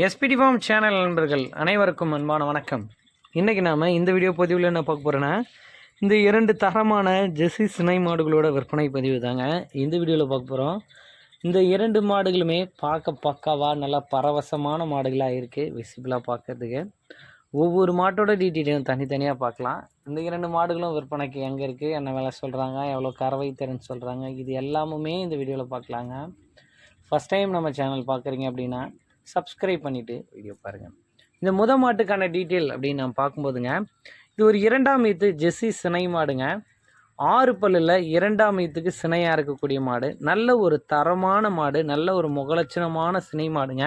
SPD form channel நண்பர்கள் அனைவருக்கும் அன்பான வணக்கம். இன்றைக்கி நாம் இந்த வீடியோ பதிவில் என்ன பார்க்க போகிறோன்னா இந்த இரண்டு தரமான ஜெர்சி சினை மாடுகளோட விற்பனை பதிவு தாங்க. இந்த வீடியோவில் பார்க்க போகிறோம் இந்த இரண்டு மாடுகளுமே பார்க்க பக்காவாக நல்லா பரவசமான மாடுகளாக இருக்குது விசிபிளாக பார்க்கறதுக்கு. ஒவ்வொரு மாட்டோட டீட்டெயிலும் தனித்தனியாக பார்க்கலாம். இந்த இரண்டு மாடுகளும் விற்பனைக்கு எங்கே இருக்குது என்ன வேலை சொல்கிறாங்க எவ்வளோ கறவை திறன் சொல்கிறாங்க இது எல்லாமுமே இந்த வீடியோவில் பார்க்கலாங்க. ஃபஸ்ட் டைம் நம்ம சேனல் பார்க்குறீங்க அப்படின்னா சப்ஸ்கிரைப் பண்ணிவிட்டு வீடியோ பாருங்கள் இந்த முத மாட்டுக்கான டீட்டெயில் அப்படின்னு நான் பார்க்கும்போதுங்க இது ஒரு இரண்டாம் ஈத்து ஜெஸ்ஸி சினை மாடுங்க. ஆறு பல்லில் இரண்டாம் ஈத்துக்கு சினையாக இருக்கக்கூடிய மாடு. நல்ல ஒரு தரமான மாடு நல்ல ஒரு முகலட்சணமான சினை மாடுங்க.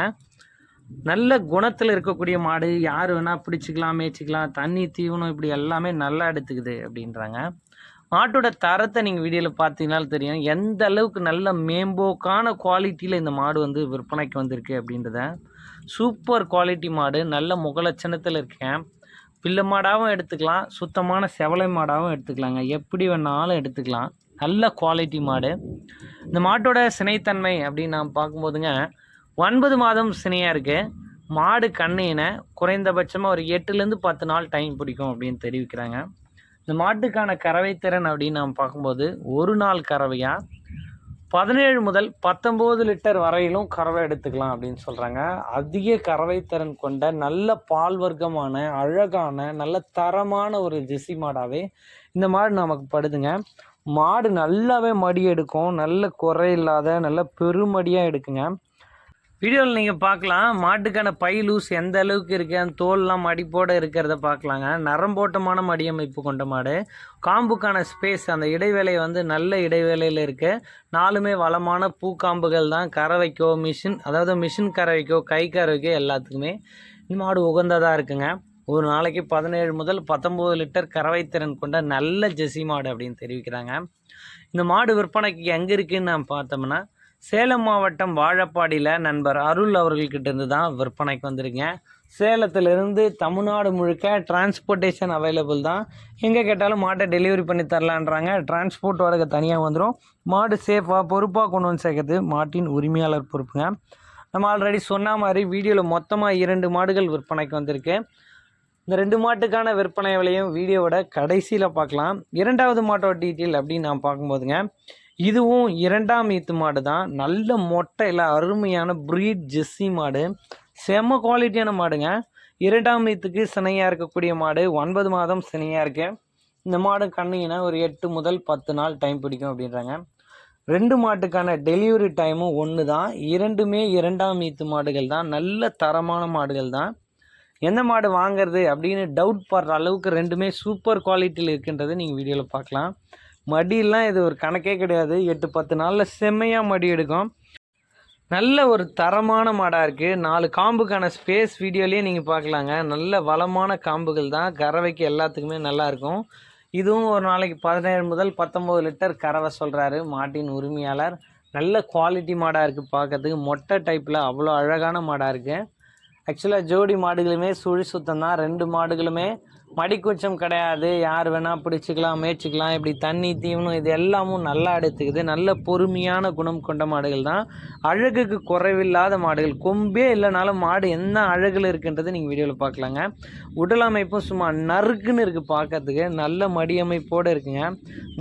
நல்ல குணத்தில் இருக்கக்கூடிய மாடு யார் வேணால் பிடிச்சிக்கலாம் மேய்ச்சிக்கலாம் தண்ணி தீவனம் இப்படி எல்லாமே நல்லா எடுத்துக்குது அப்படின்றாங்க. மாட்டோட தரத்தை நீங்கள் வீடியோவில் பார்த்தீங்கனாலும் தெரியும். எந்த அளவுக்கு நல்ல மேம்போக்கான குவாலிட்டியில் இந்த மாடு வந்து விற்பனைக்கு வந்திருக்கு அப்படின்றத. சூப்பர் குவாலிட்டி மாடு நல்ல முகலட்சணத்தில் இருக்கேன். பிள்ளை மாடாகவும் எடுத்துக்கலாம் சுத்தமான செவலை மாடாகவும் எடுத்துக்கலாங்க. எப்படி வேணாலும் எடுத்துக்கலாம். நல்ல குவாலிட்டி மாடு. இந்த மாட்டோட சினைத்தன்மை அப்படின்னு நான் பார்க்கும்போதுங்க ஒன்பது மாதம் சினையாக இருக்குது மாடு கண்ணினை குறைந்தபட்சமாக ஒரு எட்டுலேருந்து பத்து நாள் டைம் பிடிக்கும் அப்படின்னு தெரிவிக்கிறாங்க. இந்த மாட்டுக்கான கறவை திறன் அப்படின்னு நாம் பார்க்கும்போது ஒரு நாள் கறவையாக பதினேழு முதல் பத்தொம்போது லிட்டர் வரையிலும் கறவை எடுத்துக்கலாம் அப்படின்னு சொல்கிறாங்க அதிக கறவை திறன் கொண்ட நல்ல பால் வர்க்கமான அழகான நல்ல தரமான ஒரு ஜெசி மாடாகவே இந்த மாடு நமக்கு படுதுங்க. மாடு நல்லாவே மடி எடுக்கும் நல்ல குறை இல்லாத நல்ல பெருமடியாக எடுக்குங்க. வீடியோவில் நீங்கள் பார்க்கலாம். மாட்டுக்கான பை லூஸ் எந்த அளவுக்கு இருக்குது அந்த தோல்லாம் மடிப்போடு இருக்கிறத பார்க்கலாங்க. நரம்போட்டமான மடியமைப்பு கொண்ட மாடு. காம்புக்கான ஸ்பேஸ் அந்த இடைவேளை வந்து நல்ல இடைவேளையில் இருக்குது நாலுமே வளமான பூக்காம்புகள் தான். கறவைக்கோ மிஷின் அதாவது மிஷின் கறவைக்கோ கை கறவைக்கோ எல்லாத்துக்குமே இந்த மாடு உகந்ததாக இருக்குங்க. ஒரு நாளைக்கு பதினேழு முதல் பத்தொம்போது லிட்டர் கறவை திறன் கொண்ட நல்ல ஜெசி மாடு அப்படின்னு தெரிவிக்கிறாங்க. இந்த மாடு விற்பனைக்கு எங்கே இருக்குதுன்னு நான் பார்த்தோம்னா சேலம் மாவட்டம் வாழப்பாடியில் நண்பர் அருள் அவர்கள்கிட்ட இருந்து தான் விற்பனைக்கு வந்திருக்கேன். சேலத்திலிருந்து தமிழ்நாடு முழுக்க டிரான்ஸ்போர்ட்டேஷன் அவைலபிள் தான். எங்கே கேட்டாலும் மாட்டை டெலிவரி பண்ணி தரலான்றாங்க. டிரான்ஸ்போர்ட் வாடகை தனியாக வந்துடும் மாடு சேஃபாக பொறுப்பாக கொண்டு வந்து சேர்க்கறது மாட்டின் உரிமையாளர் பொறுப்புங்க. நம்ம ஆல்ரெடி சொன்ன மாதிரி வீடியோவில் மொத்தமாக இரண்டு மாடுகள் விற்பனைக்கு வந்திருக்கு. இந்த ரெண்டு மாட்டுக்கான விற்பனை விலையும் வீடியோவோட கடைசியில் பார்க்கலாம். இரண்டாவது மாட்டோட டீட்டெயில் அப்படின்னு நான் பார்க்கும்போதுங்க இதுவும் இரண்டாம் ஈத்து மாடு தான். நல்ல மொட்டையில் அருமையான ப்ரீட் ஜெஸ்ஸி மாடு. செம குவாலிட்டியான மாடுங்க. இரண்டாம் ஈத்துக்கு சினையாக இருக்கக்கூடிய மாடு. ஒன்பது மாதம் சினையாக இருக்கு. இந்த மாடு கண்ணிங்கன்னா ஒரு எட்டு முதல் பத்து நாள் டைம் பிடிக்கும் அப்படின்றாங்க. ரெண்டு மாட்டுக்கான டெலிவரி டைமும் ஒன்று தான். இரண்டுமே இரண்டாம் ஈத்து மாடுகள் தான். நல்ல தரமான மாடுகள் தான். எந்த மாடு வாங்குறது அப்படின்னு டவுட் படுற அளவுக்கு ரெண்டுமே சூப்பர் குவாலிட்டியில் இருக்கின்றது நீங்கள் வீடியோவில் பார்க்கலாம். மடியெல்லாம் இது ஒரு கணக்கே கிடையாது. எட்டு பத்து நாளில் செம்மையாக மடி எடுக்கும். நல்ல ஒரு தரமான மாடாக இருக்குது நாலு காம்புக்கான ஸ்பேஸ் வீடியோலேயே நீங்கள் பார்க்கலாங்க நல்ல வளமான காம்புகள் தான். கறவைக்கு எல்லாத்துக்குமே நல்லாயிருக்கும் இதுவும் ஒரு நாளைக்கு பதினேழு முதல் பத்தொம்போது லிட்டர் கறவை சொல்கிறாரு மாட்டின் உரிமையாளர். நல்ல குவாலிட்டி மாடாக இருக்குது பார்க்கறதுக்கு மொட்டை டைப்பில் அவ்வளோ அழகான மாடாக இருக்குது ஆக்சுவலாக ஜோடி மாடுகளுமே சுழி சுத்தம் தான். ரெண்டு மாடுகளுமே மடிக்கூச்சம் கிடையாது. யார் வேணால் பிடிச்சிக்கலாம் மேய்ச்சிக்கலாம் இப்படி தண்ணி தீவனம் இது எல்லாமும் நல்லா எடுத்துக்குது. நல்ல பொறுமையான குணம் கொண்ட மாடுகள் தான். அழகுக்கு குறைவில்லாத மாடுகள். கொம்பே இல்லைனாலும் மாடு என்ன அழகில் இருக்குன்றது நீங்கள் வீடியோவில் பார்க்கலாங்க. உடல் அமைப்பும் சும்மா நறுக்குன்னு இருக்குது பார்க்கறதுக்கு. நல்ல மடி அமைப்போடு இருக்குங்க.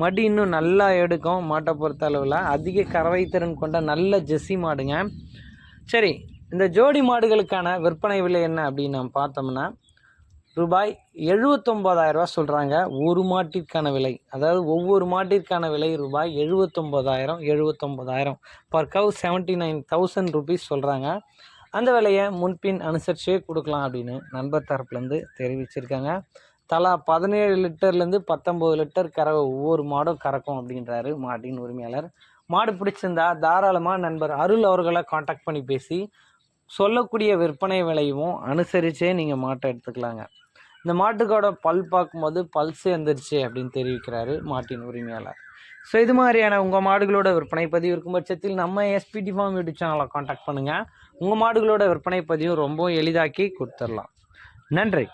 மடி இன்னும் நல்லா எடுக்கும் மாட்டை பொறுத்த அளவில். அதிக கறவை திறன் கொண்ட நல்ல ஜெஸ்ஸி மாடுங்க. சரி இந்த ஜோடி மாடுகளுக்கான விற்பனை விலை என்ன அப்படின்னு நம்ம பார்த்தோம்னா ரூபாய் எழுபத்தொம்போதாயிரரூபா சொல்கிறாங்க ஒரு மாட்டிற்கான விலை. அதாவது ஒவ்வொரு மாட்டிற்கான விலை ரூபாய் எழுபத்தொம்போதாயிரம் எழுபத்தொம்போதாயிரம் per cow seventy nine thousand rupees சொல்கிறாங்க அந்த விலையை முன்பின் அனுசரிச்சே கொடுக்கலாம் அப்படின்னு நண்பர் தரப்புலேருந்து தெரிவிச்சிருக்காங்க. தலா பதினேழு லிட்டர்லேருந்து பத்தொம்போது லிட்டர் கறவை ஒவ்வொரு மாடும் கறக்கும் அப்படின்றாரு மாட்டின் உரிமையாளர். மாடு பிடிச்சிருந்தா தாராளமாக நண்பர் அருள் அவர்களை காண்டாக்ட் பண்ணி பேசி சொல்லக்கூடிய விற்பனை விலையும் அனுசரித்தே நீங்கள் மாட்டை எடுத்துக்கலாங்க. இந்த மாட்டுக்கோட பல் பார்க்கும்போது பல்ஸ் சேர்ந்துருச்சு அப்படின்னு தெரிவிக்கிறாரு மாட்டின் உரிமையாளர். ஸோ இது மாதிரியான உங்கள் மாடுகளோட விற்பனை பதிவு இருக்கும் பட்சத்தில் நம்ம எஸ்பிடி ஃபார்ம் யூடியூப் சேனலை காண்டாக்ட் பண்ணுங்கள் உங்கள் மாடுகளோட விற்பனை பதிவும் ரொம்ப எளிதாக்கி கொடுத்துடலாம். நன்றி.